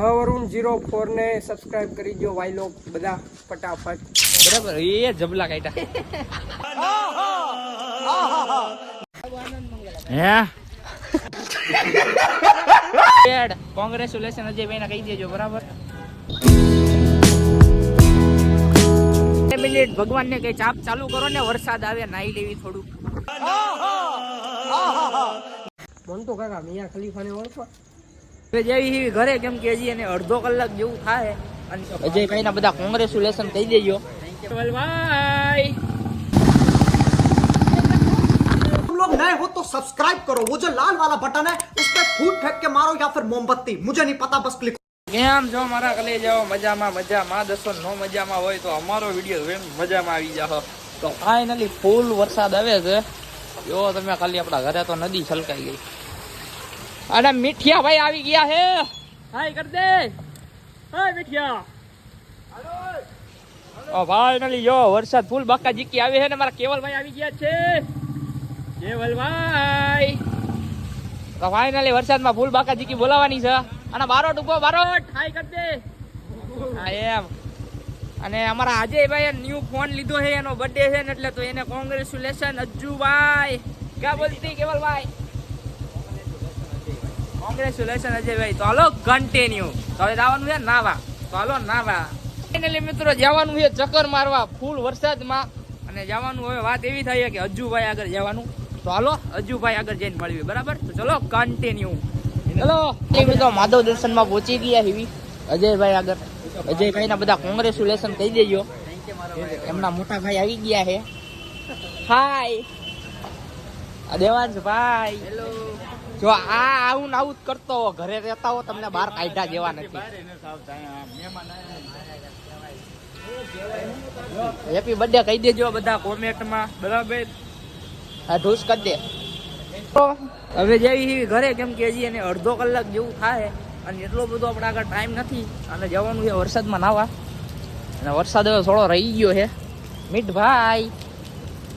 The Varun zero four ને subscribe કરી દો વાયલો બધા ફટાફટ. બરાબર એ જબલા કાઢ્યા. હે? કોંગ્રેચ્યુલેશન અજયભાઈને કહી દેજો બરાબર? મિનિટ ભગવાનને કઈ ચાપ ચાલુ કરો ને વરસાદ આવે નાઈ લેવી થોડું મન તો કાકા મિયા ખલીફાને ઓળખો. હવે જેવી એવી ઘરે કેમ કે હજી એને અડધો કલાક જેવું થાય અને અજયભાઈ ના બધા કોંગ્રેચ્યુલેશન કહી દેજો ભાઈ तुम लोग नए हो तो सब्सक्राइब करो वो जो लाल वाला बटन है उस पर फूट फेंक के मारो या फिर मोमबत्ती मुझे नहीं पता बस क्लिक કેમ જો મારા કલે જાઓ મજામાં મજામાં દસો નો મજામાં હોય તો અમારો વિડીયો જોઈને મજામાં આવી જાઓ તો ફાઇનલી ફૂલ વરસાદ આવે છે જો તમે ખાલી આપણા ઘરે તો નદી છલકાઈ ગઈ અને મીઠિયા ભાઈ આવી ગયા હે. હાય કર દે. હાય મીઠિયા. ઓ ફાઇનલી જો વરસાદ ફૂલ બાકા જીકી આવે છે ને મારા કેવલભાઈ આવી ગયા છે. કેવલભાઈ. તો ફાઇનલી વરસાદમાં ફૂલ બાકા જીકી બોલાવાની છે. અને બારોટ ઊભો બારોટ. હાય કર દે. હા એમ. અને અમારા અજયભાઈ ન્યુ ફોન લીધો છે એનો બર્થડે છે ને એટલે તો એને કોંગ્રેચ્યુલેશન અજ્જુભાઈ ક્યાં બોલતી કેવલભાઈ? કોંગ્રેચ્યુલેશન અજયભાઈ તો હાલો કન્ટિન્યુ તો હવે જવાનું છે નાવા. તો હાલો નાવા. ફાઇનલી મિત્રો જવાનું છે ચક્કર મારવા. ફૂલ વરસાદમાં. અને જવાનું હવે વાત એવી થઈ કે અજુભાઈ આગળ જવાનું. તો હાલો અજુભાઈ આગળ જઈને મળવી બરાબર? તો ચલો કન્ટિન્યુ ચલો. મિત્રો માધવ દર્શનમાં પહોંચી ગયા હિવી અજયભાઈ આગળ. અજયભાઈના બધા કોંગ્રેચ્યુલેશન કહી દેજો. એમના મોટા ભાઈ આવી ગયા છે હાય દેવાંશ ભાઈ. હેલો જો આ આવું આવું જ કરતો ઘરે રહેતા હો તમને બહાર કાઢ્યા જેવા નથી. હેપી બર્થડે કહી દેજો બધા કોમેન્ટમાં, બરાબર? હા, ઢૂસ કરી દે. હવે જેવી ઘરે, કેમ કે હજી એને અડધો કલાક જેવું થાય અને એટલો બધો આપણે આગળ ટાઈમ નથી અને જવાનું છે વરસાદમાં નાવા. અને વરસાદ હવે થોડો રહી ગયો છે. મીઠ ભાઈ.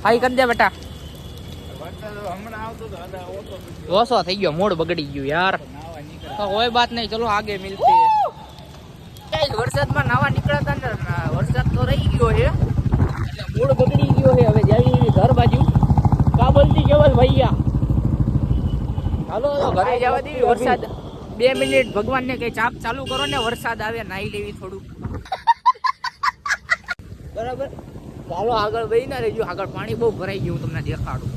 હાઈ કરી દે બેટા. ઓછો થઈ ગયો મૂડ બગડી ગયું યાર. કોઈ બાત નહીં ચલો આગે મિલતી. વરસાદમાં નાવા નીકળતા ને વરસાદ તો રહી ગયો છે. મૂડ બગડી ગયો છે હવે જાવી ઘર બાજુ. કા બોલતી કેવલ ભૈયા. હાલો ઘરે જવા દેવી વરસાદ. બે મિનિટ ભગવાનને કઈ ચાપ ચાલુ કરો ને વરસાદ આવે નાઈ લેવી થોડું બરાબર. ચાલો આગળ વહી ના રહેજો. આગળ પાણી બહુ ભરાઈ ગયું તમને દેખાડું.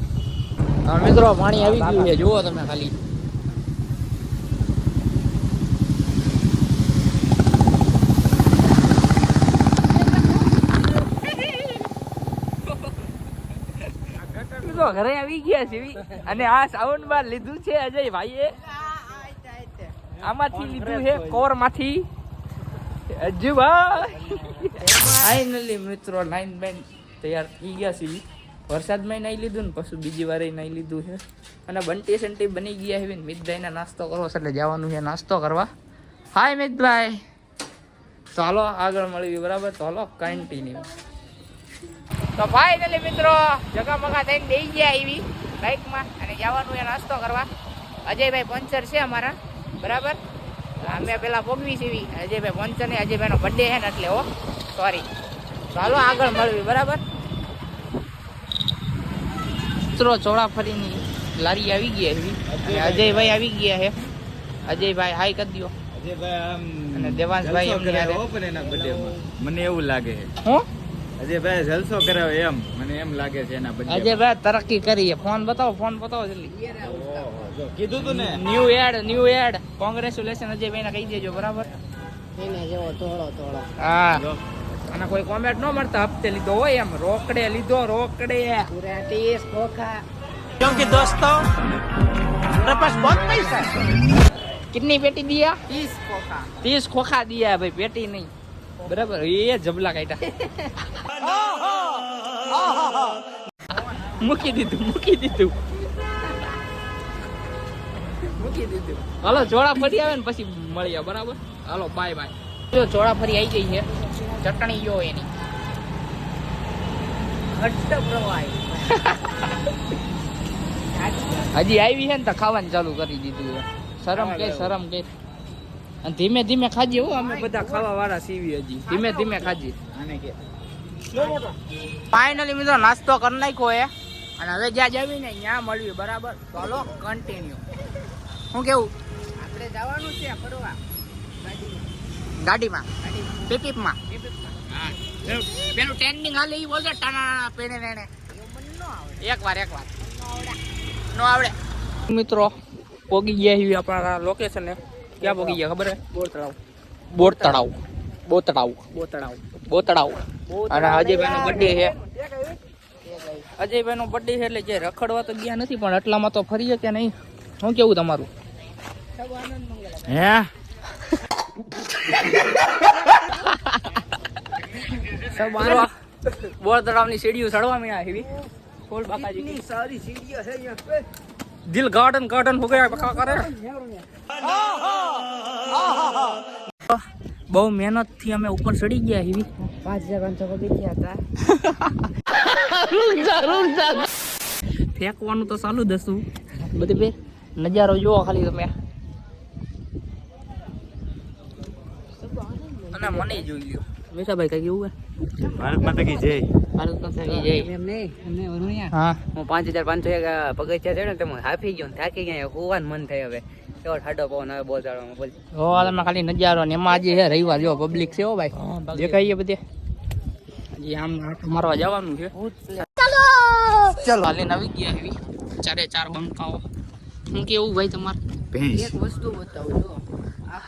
મિત્રો પાણી આવી ગયું છે. જુઓ તમે ખાલી. ઘરે આવી ગયા છે. અને આ સાઉન્ડ બાર લીધું છે અજય ભાઈએ આમાંથી લીધું છે કોરમાંથી અજુભાઈ ફાઇનલી મિત્રો લાઈન બેન તૈયાર થઈ ગયા છે. વરસાદમાં નહીં લીધું ને પછી બીજી વાર નહીં લીધું છે. અને બંટી સંટી બની ગયા છે મિતભાઈને નાસ્તો કરવો છે એટલે જવાનું છે નાસ્તો કરવા. હાય મિતભાઈ. ચાલો આગળ મળવી બરાબર. હાલો કન્ટિન્યુ તો ફાઇનલી મિત્રો જગા મગા થઈને બેસી ગયા આવી બાઇકમાં અને જવાનું છે નાસ્તો કરવા. અજયભાઈ પંચર છે અમારા. બરાબર? અમે પેલા ભોગવી છે અજયભાઈ પંચર ને અજયભાઈનો બર્થડે છે ને એટલે, હો સોરી ચાલો આગળ મળવી બરાબર? મિત્રો ચોળાફળીની લારી આવી ગયા છે અજયભાઈ આવી ગયા છે. અજયભાઈ હાય કરી દો અને દેવાંશભાઈ મને એવું લાગે છે. હું? અજયભાઈ જલસો કરાવે એમ. મને એમ લાગે છે એના બદલે અજયભાઈ તરક્કી કરી ફોન બતાવો ફોન બતાવો જલ્દી. કીધું તું ને? New ad new ad congratulation અજયભાઈને કહી દેજો બરાબર? એને જેવો હા. અને કોઈ કોમેન્ટ ન મળતા. હપ્તે લીધો હોય એમ. રોકડે લીધો રોકડે. પૂરા ટીસ ખોખા દિયા? ટીસ ખોખા ત્રીસ ખોખા દિયા ભાઈ પેટી નહીં. બરાબર? એ જબલા કાઢ્યા. મૂકી દીધું મૂકી દીધું. મૂકી દીધું. હાલો જોડા ફરી આવે ને પછી મળીએ બરાબર? હાલો બાય બાય જો જોડા ફરી આવી ગઈ છે. ચટણી જો એની હજી આવી છે ને તો ખાવાનું ચાલુ કરી દીધું છે. શરમ કે શરમ કે. અને ધીમે ધીમે ખાજી હો અમે બધા ખાવા વાળા સીવી હજી. ધીમે ધીમે ખાજી. આને કે. ફાઇનલી મિત્રો નાસ્તો કરી નાખ્યો એ અને હવે જ્યાં જવી ને ત્યાં મળવી બરાબર? ચાલો કન્ટિન્યુ શું કેવું? આપણે જવાનું છે ફરવા. ગાડીમાં? પીપીપમાં પેલું ટ્રેન્ડિંગ હાલે એ બોલજો ટાણા પેણે રેણે એક વાર એક વાર. નો આવડે. મિત્રો પોગી ગયા છીએ આપણા લોકેશન ક્યાં પોગી ગયા ખબર હે? બોર તળાવ બોર તળાવ બો તળાવ બો તળાવ બો તળાવ અને અજયભાઈ નો બર્થડે છે. અજયભાઈ નો બર્થડે છે એટલે જે રખડવા તો ગયા નથી પણ એટલામાં તો ફરીએ કે નહીં. શું કેવું તમારું? હે? બોર તળાવની સીડીઓ ચડવા બાકાજી સારી સીડીઓ છે અહીંયા દિલ ગાર્ડન ગાર્ડન હો ગયા બકા કરે. બહુ મહેનતથી અમે ઉપર ચડી ગયા હજાર પાંચસો પગી ગયા હતા. ફેંકવાનું તો ચાલુ જ હતું બધી બે નજારો જોવો ખાલી તમે. અને મને જોઈ લ્યો મેશાભાઈ કઈ કેવું ભારત માતા કી જય ભારત માતા જય એમ નહીં એમને વરુણિયા હા હું પાંચ હજાર પાંચસો એક પગથિયા ચડ્યો ને તો હું હાફી ગયો ને થાકી ગયા હોવાનું મન થાય હવે એવો ઠાડો પવન હવે બહુ ચાલવામાં બોલ જો આ તમે ખાલી નજારો ને એમાં આજે હે રવિવાર જો પબ્લિક છે હો ભાઈ દેખાઈએ બધે હજી આમ આટો મારવા જવાનું છે ચલો હાલીને આવી ગયા એવી ચારે ચાર બંકાઓ શું કેવું ભાઈ તમારે ભેંસ એક વસ્તુ બતાવું જો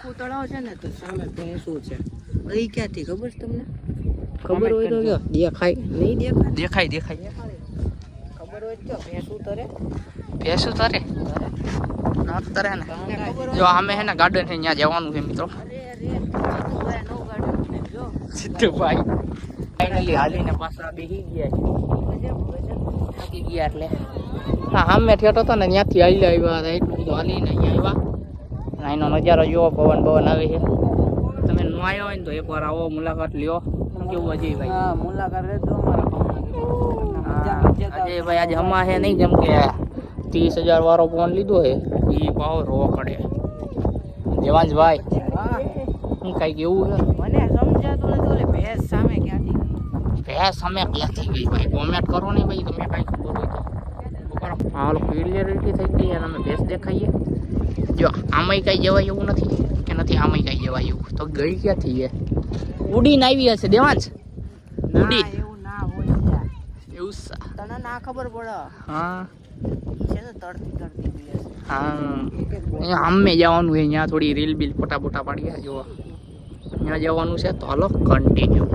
આખું તળાવ છે ને તો સામે ભેંસું છે? એ ક્યાંથી ખબર છે તમને? ખબર હોય તો કયો દેખાય. નહીં દેખાય? દેખાય દેખાય. ખબર હોય તો ભેંસું તરે ભેંસું તરે ના તરે ને. જો અમે હે ને ગાર્ડન છે ત્યાં જવાનું છે મિત્રો. સિદ્ધુભાઈ ફાઇનલી હાલીને પાછા બેસી ગયા ગયા એટલે. હા સામે ઠેઠો હતો ને ત્યાંથી હાલી આવ્યા હતા એટલું બધું હાલીને અહીંયા આવ્યા. અને એનો નજારો જુઓ પવન પવન આવે છે. તમે ન આવ્યા હોય ને તો એકવાર આવો મુલાકાત લ્યો. કેવું અજયભાઈ હા મુલાકાત લેજો અમારા અજયભાઈ આજે હમા છે નહીં જેમ કે ત્રીસ હજાર વાળો ફોન લીધો છે. એ ભાવ રોકડે દેવાંશ ભાઈ હું કઈ કેવું છે? મને સમજાતું નથી ઓલે ભેંસ સામે ક્યાંથી ભેંસ અમે ક્યાંથી ગઈ? ભાઈ કોમેન્ટ કરો ને ભાઈ તમે કાંઈ ખબર હોય તો. બરાબર હા ઓલો ક્લિયરિટી થઈ ગઈ અને અમે ભેંસ દેખાઈએ. જો આમાંય કાંઈ જવાય એવું નથી કે નથી આમાંય કાંઈ જવાય એવું? તો ગઈ ક્યાંથી એ? ઉડીને આવી હશે દેવાંશ? ઉડી. એવું ના હોય એવું તને ના ખબર પડે? હા. છે હા. આમે જવાનું છે અહીંયા થોડી રીલ બીલ ફોટા ફોટા પાડી જોવા અહીંયા જવાનું છે તો હાલો કન્ટિન્યુ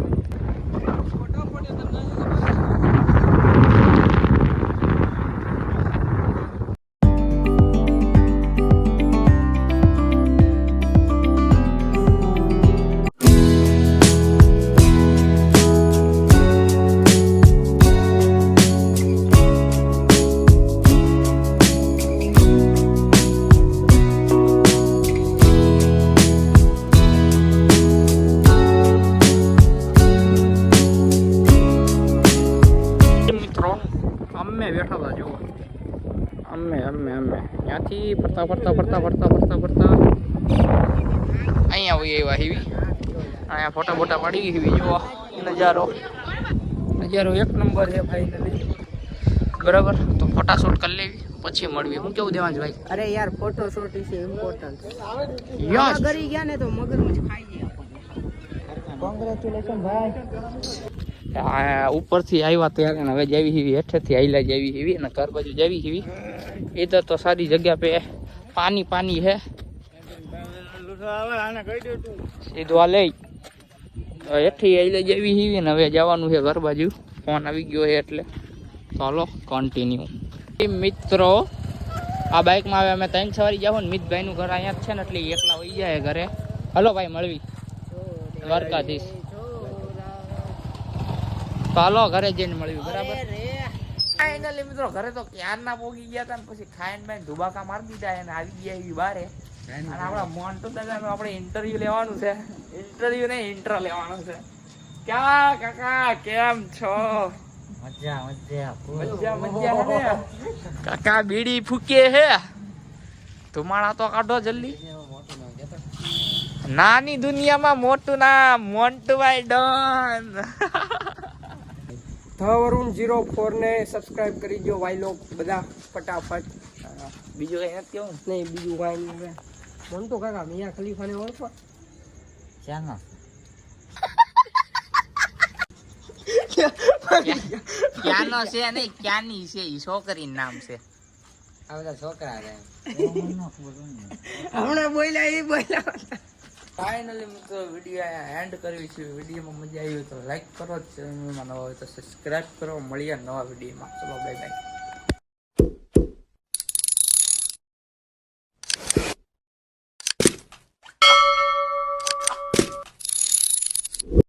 ત્યાંથી ફરતા ફરતા ફરતા ફરતા ફરતા ફરતા. અહીંયા હોય એવા હેવી. અહીંયા ફોટા ફોટા પાડી હેવી જોવા નજારો. નજારો એક નંબર છે ફાઇનલી બરાબર? તો ફોટા શૂટ કરી લેવી પછી મળવી હું કેવું દેવાંશ ભાઈ? અરે યાર ફોટો શૂટ છે ઇમ્પોર્ટન્ટ યસ. કરી ગયા ને તો મગરમચ્છ ખાઈ ગયા. કોંગ્રેચ્યુલેશન ભાઈ. ઉપરથી આવ્યા ત્યારે હવે જેવી હેવી, હેઠેથી આઈલા જેવી હીવી અને ઘર બાજુ જેવી હીવી. ઇધર તો સારી જગ્યા પે પાણી પાણી હે. તું સીધું આ લઈ. હેઠી લઈ જેવી હેવી ને હવે જવાનું છે ઘર બાજુ. ફોન આવી ગયો છે એટલે. ચાલો કન્ટિન્યુ મિત્રો, આ બાઇકમાં હવે અમે ત્રણ સવારી જાવ ને મિતભાઈનું ઘર અહીંયા જ છે ને એટલે એકલા વહી જાય ઘરે. હલો ભાઈ, મળવી. દ્વારકાધીશ. તો હાલો ઘરે જઈને મળ્યું બરાબર? ફાઇનલી મિત્રો ઘરે તો ક્યારના પોગી ગયા હતા ને પછી ખાઈને બેન ધુબાકા મારી દીધા અને આવી ગયા એવી બારે અને આપણા મોન્ટુ દાદાનું આપણે ઇન્ટરવ્યુ લેવાનું છે. ઇન્ટરવ્યુ ને ઇન્ટર લેવાનું છે. ક્યાં કાકા કેમ છો? મજા મજા મજા મજા ને? કાકા બીડી ફૂકે હે? ધુમાડા તો કાઢો જલ્દી. નાની દુનિયામાં મોટું નામ Montubhai don. The Varun zero four ને સબસ્ક્રાઇબ કરી દો વાયલો બધા ફટાફટ. બીજું કંઈ નથી કેવું નહીં બીજું કાંઈ નહીં હવે. મન તો કાકા મિયા ખલીફાને ઓળખો ચાલો ક્યાંનો છે નહીં ક્યાંની છે? એ છોકરીનું નામ છે. આ બધા છોકરા છે. હમણાં બોલ્યા એ બોલ્યા ફાઇનલી મિત્રો વીડિયો એન્ડ કરવી છે. વિડીયોમાં મજા આવી હોય તો લાઈક કરો ચેનલમાં નવા હોય તો સબસ્ક્રાઈબ કરો. મળીએ નવા વિડીયોમાં ચલો બાય બાય